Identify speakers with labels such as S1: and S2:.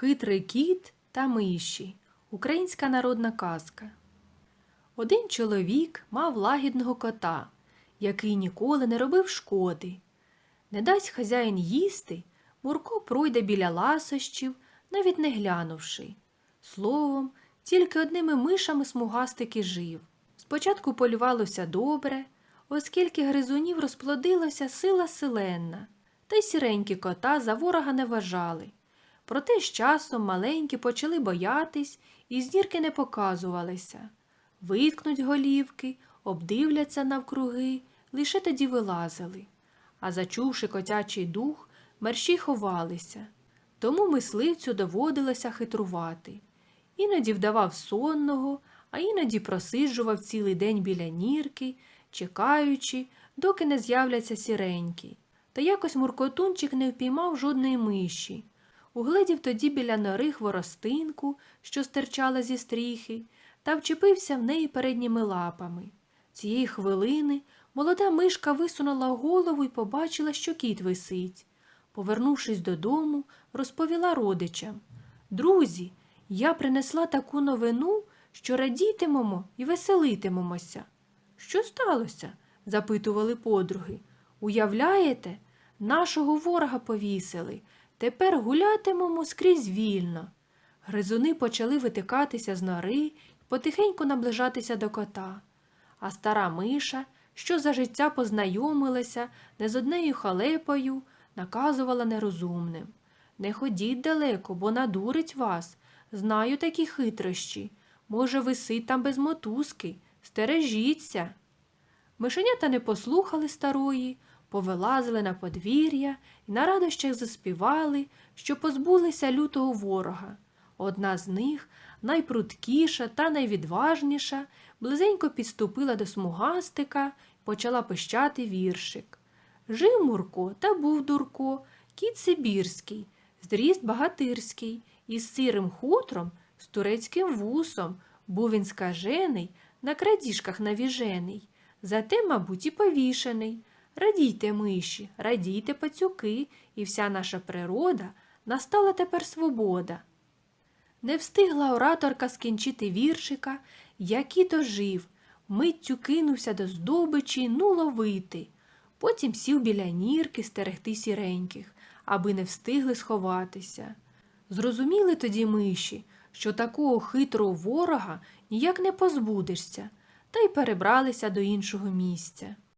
S1: Хитрий кіт та миші. Українська народна казка. Один чоловік мав лагідного кота, який ніколи не робив шкоди. Не дасть хазяїн їсти, Мурко пройде біля ласощів, навіть не глянувши. Словом, тільки одними мишами смугастик і жив. Спочатку полювалося добре, оскільки гризунів розплодилося сила селенна, та й сіренькі кота за ворога не вважали. Проте з часом маленькі почали боятись і з дірки не показувалися. Виткнуть голівки, обдивляться навкруги, лише тоді вилазили. А зачувши котячий дух, мерщій ховалися. Тому мисливцю доводилося хитрувати. Іноді вдавав сонного, а іноді просиджував цілий день біля нірки, чекаючи, доки не з'являться сіренькі. Та якось муркотунчик не впіймав жодної миші. Угледів тоді біля нори хворостинку, що стирчала зі стріхи, та вчепився в неї передніми лапами. Цієї хвилини молода мишка висунула голову і побачила, що кіт висить. Повернувшись додому, розповіла родичам Друзі, я принесла таку новину, що радітимемо і веселитимемося. Що сталося? запитували подруги. Уявляєте, нашого ворога повісили. Тепер гулятимемо скрізь вільно. Гризуни почали витикатися з нори потихеньку наближатися до кота. А стара миша, що за життя познайомилася не з однею халепою, наказувала нерозумним. Не ходіть далеко, бо надурить вас. Знаю такі хитрощі. Може, висить там без мотузки. Стережіться. Мишенята не послухали старої, повилазили на подвір'я і на радощах заспівали, що позбулися лютого ворога. Одна з них, найпруткіша та найвідважніша, близенько підступила до смугастика і почала пищати віршик. Жив Мурко та був дурко, кіт Сибірський, зріст багатирський, із сірим хутром, з турецьким вусом, був він скажений, на крадіжках навіжений, зате, мабуть, і повішений. Радійте, миші, радійте, пацюки, і вся наша природа настала тепер свобода. Не встигла ораторка скінчити віршика, як і дожив, миттю кинувся до здобичі, ну ловити. Потім сів біля нірки стерегти сіреньких, аби не встигли сховатися. Зрозуміли тоді миші, що такого хитрого ворога ніяк не позбудешся, та й перебралися до іншого місця.